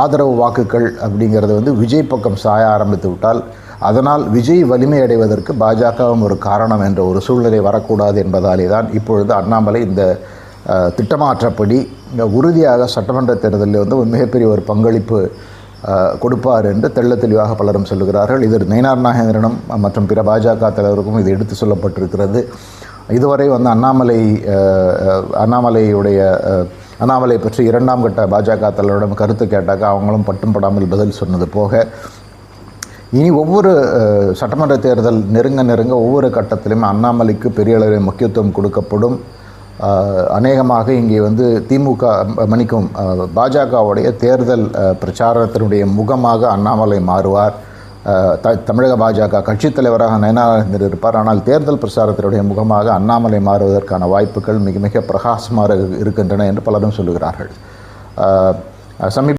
ஆதரவு வாக்குகள் அப்படிங்கிறது வந்து விஜய் பக்கம் சாய ஆரம்பித்து விட்டால் அதனால் விஜய் வலிமை அடைவதற்கு பாஜகவும் ஒரு காரணம் என்ற ஒரு சூழ்நிலை வரக்கூடாது என்பதாலே தான் இப்பொழுது அண்ணாமலை இந்த திட்டமாற்றப்படி உறுதியாக சட்டமன்ற தேர்தலில் வந்து ஒரு மிகப்பெரிய ஒரு பங்களிப்பு கொடுப்பார் என்று தெள்ள தெளிவாக பலரும் சொல்லுகிறார்கள். இது நயினார் நாகேந்திரனும் மற்றும் பிற பாஜக தலைவருக்கும் இது எடுத்து சொல்லப்பட்டிருக்கிறது. இதுவரை வந்து அண்ணாமலை அண்ணாமலையுடைய அண்ணாமலை பற்றி இரண்டாம் கட்ட பாஜக தலைவரிடம் கருத்து கேட்டாக்க அவங்களும் பட்டும் படாமல் பதில் சொன்னது போக இனி ஒவ்வொரு சட்டமன்ற தேர்தல் நெருங்க நெருங்க ஒவ்வொரு கட்டத்திலும் அண்ணாமலைக்கு பெரிய அளவில் முக்கியத்துவம் கொடுக்கப்படும். அநேகமாக இங்கே வந்து திமுக மணிக்கும் பாஜகவுடைய தேர்தல் பிரச்சாரத்தினுடைய முகமாக அண்ணாமலை மாறுவார். த தமிழக பாஜக கட்சித் தலைவராக நயனார் இருப்பார் ஆனால் தேர்தல் பிரச்சாரத்தினுடைய முகமாக அண்ணாமலை மாறுவதற்கான வாய்ப்புகள் மிக மிக பிரகாசமாக இருக்கின்றன என்று பலரும் சொல்லுகிறார்கள். சமீப